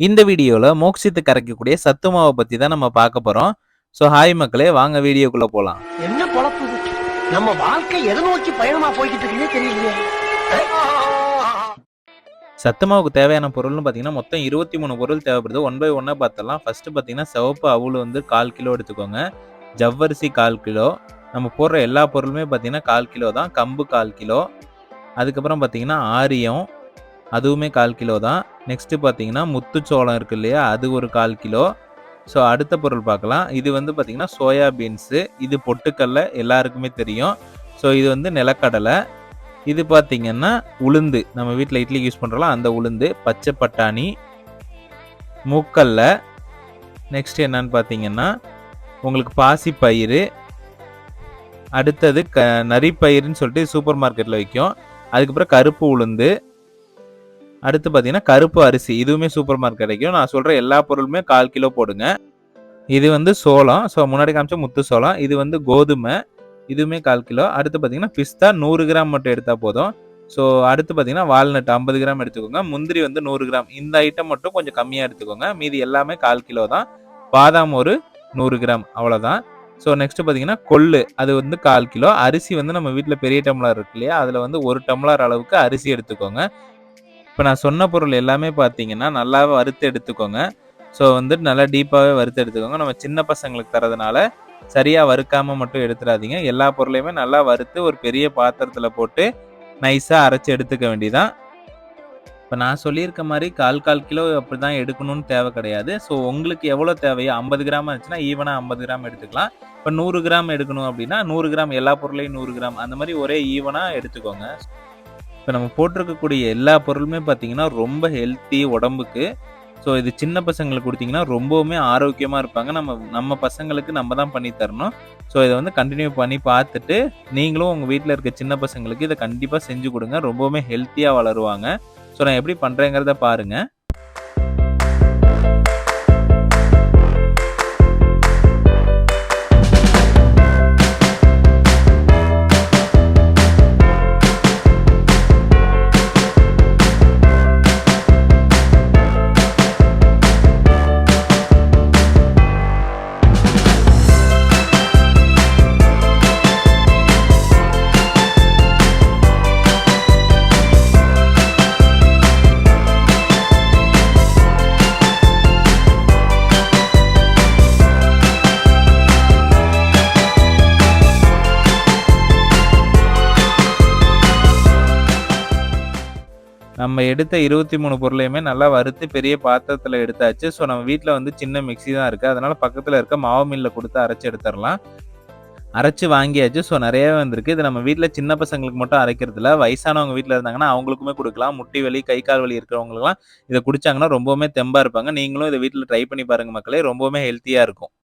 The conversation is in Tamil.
இந்த வீடியோல மோக்ஷித்து கரைக்கக்கூடிய சத்து மாவை பத்தி தான் நம்ம பார்க்க போறோம். ஸோ ஹாய் மக்களே வாங்க வீடியோக்குள்ள போலாம். என்ன பொழப்பு? நம்ம வாழ்க்கை எதை நோக்கி பயணமா போய்கிட்டு இருக்குன்னே தெரியலையே. சத்து மாவுக்கு தேவையான பொருள்னு பார்த்தீங்கன்னா மொத்தம் இருபத்தி மூணு பொருள் தேவைப்படுது. ஒன் பை ஒன்னாக பார்த்தலாம். ஃபர்ஸ்ட் பார்த்தீங்கன்னா சிவப்பு அவுள் வந்து கால் கிலோ எடுத்துக்கோங்க. ஜவ்வரிசி கால் கிலோ. நம்ம போடுற எல்லா பொருளுமே பார்த்தீங்கன்னா கால் கிலோ தான். கம்பு கால் கிலோ. அதுக்கப்புறம் பார்த்தீங்கன்னா ஆரியம். அதுவுமே கால் கிலோ தான். நெக்ஸ்ட்டு பார்த்தீங்கன்னா முத்துச்சோளம் இருக்கு இல்லையா அது ஒரு கால் கிலோ. ஸோ அடுத்த பொருள் பார்க்கலாம். இது வந்து பார்த்தீங்கன்னா சோயா பீன்ஸு. இது பொட்டுக்கடல எல்லாருக்குமே தெரியும். ஸோ இது வந்து நிலக்கடலை. இது பார்த்தீங்கன்னா உளுந்து. நம்ம வீட்டில் இட்லிக்கு யூஸ் பண்ணுறோம் அந்த உளுந்து பச்சை பட்டாணி மூக்கல்ல. நெக்ஸ்ட் என்னன்னு பார்த்தீங்கன்னா உங்களுக்கு பாசி பயிறு அடுத்தது க நரிப்பயிறுன்னு சொல்லிட்டு சூப்பர் மார்க்கெட்டில் விற்கும் அதுக்கப்புறம் கருப்பு உளுந்து. அடுத்து பார்த்தீங்கன்னா கருப்பு அரிசி. இதுவுமே சூப்பர் மார்க்கெட் கிடைக்கும். நான் சொல்கிற எல்லா பொருளுமே கால் கிலோ போடுங்க. இது வந்து சோளம். ஸோ முன்னாடி காமிச்ச முத்து சோளம். இது வந்து கோதுமை. இதுவுமே கால் கிலோ. அடுத்து பார்த்தீங்கன்னா பிஸ்தா நூறு கிராம் மட்டும் எடுத்தால் போதும். ஸோ அடுத்து பார்த்தீங்கன்னா வால்நட் ஐம்பது கிராம் எடுத்துக்கோங்க. முந்திரி வந்து நூறு கிராம். இந்த ஐட்டம் மட்டும் கொஞ்சம் கம்மியாக எடுத்துக்கோங்க. மீதி எல்லாமே கால் கிலோ தான். பாதாம் ஒரு நூறு கிராம். அவ்வளோதான் ஸோ நெக்ஸ்ட்டு பார்த்தீங்கன்னா கொள்ளு. அது வந்து கால் கிலோ. அரிசி வந்து நம்ம வீட்டில் பெரிய டம்ளர் இருக்கு இல்லையா? அதில் வந்து ஒரு டம்ளர் அளவுக்கு அரிசி எடுத்துக்கோங்க. இப்போ நான் சொன்ன பொருள் எல்லாமே பார்த்தீங்கன்னா நல்லா வறுத்து எடுத்துக்கோங்க. ஸோ வந்துட்டு நல்லா டீப்பாகவே வறுத்து எடுத்துக்கோங்க. நம்ம சின்ன பசங்களுக்கு தரதுனால சரியாக வறுக்காமல் மட்டும் எடுத்துடாதீங்க. எல்லா பொருளையுமே நல்லா வறுத்து ஒரு பெரிய பாத்திரத்தில் போட்டு நைஸாக அரைச்சி எடுத்துக்க வேண்டியதான் இப்போ நான் சொல்லியிருக்க மாதிரி கால் கால் கிலோ அப்படி தான் எடுக்கணும்னு தேவை கிடையாது. ஸோ உங்களுக்கு எவ்வளோ தேவையோ ஐம்பது கிராம் இருந்துச்சுன்னா ஈவனாக ஐம்பது கிராம் எடுத்துக்கலாம். இப்போ நூறு கிராம் எடுக்கணும் அப்படின்னா நூறு கிராம் எல்லா பொருளையும் நூறு கிராம் அந்த மாதிரி ஒரே ஈவனாக எடுத்துக்கோங்க. இப்போ நம்ம போட்டிருக்கக்கூடிய எல்லா பொருளுமே பார்த்தீங்கன்னா ரொம்ப ஹெல்த்தி உடம்புக்கு. ஸோ இது சின்ன பசங்களுக்கு கொடுத்தீங்கன்னா ரொம்பவுமே ஆரோக்கியமாக இருப்பாங்க. நம்ம நம்ம பசங்களுக்கு நம்ம தான் பண்ணி தரணும். ஸோ இதை வந்து கண்டினியூ பண்ணி பார்த்துட்டு நீங்களும் உங்கள் வீட்டில் இருக்க சின்ன பசங்களுக்கு இதை கண்டிப்பாக செஞ்சு கொடுங்க. ரொம்பவுமே ஹெல்த்தியாக வளருவாங்க. ஸோ நான் எப்படி பண்ணுறேங்கிறத பாருங்கள் நம்ம எடுத்த இருபத்தி மூணு பொருளையுமே நல்லா வறுத்து பெரிய பாத்திரத்தில் எடுத்தாச்சு. ஸோ நம்ம வீட்டில் வந்து சின்ன மிக்ஸி தான் இருக்குது அதனால் பக்கத்தில் இருக்க மாவு மில்லில் கொடுத்து அரைச்சி எடுத்துடலாம். அரைச்சி வாங்கியாச்சு. ஸோ நிறையவே வந்திருக்கு. இது நம்ம வீட்டில் சின்ன பசங்களுக்கு மட்டும் அரைக்கிறதுல வயசானவங்க வீட்டில் இருந்தாங்கன்னா அவங்களுக்குமே கொடுக்கலாம். முட்டி வலி கை கால் வலி இருக்கிறவங்களுக்குலாம் இதை குடிச்சாங்கன்னா ரொம்பவுமே தெம்பாக இருப்பாங்க. நீங்களும் இதை வீட்டில் ட்ரை பண்ணி பாருங்கள் மக்களே. ரொம்பவுமே ஹெல்த்தியாக இருக்கும்.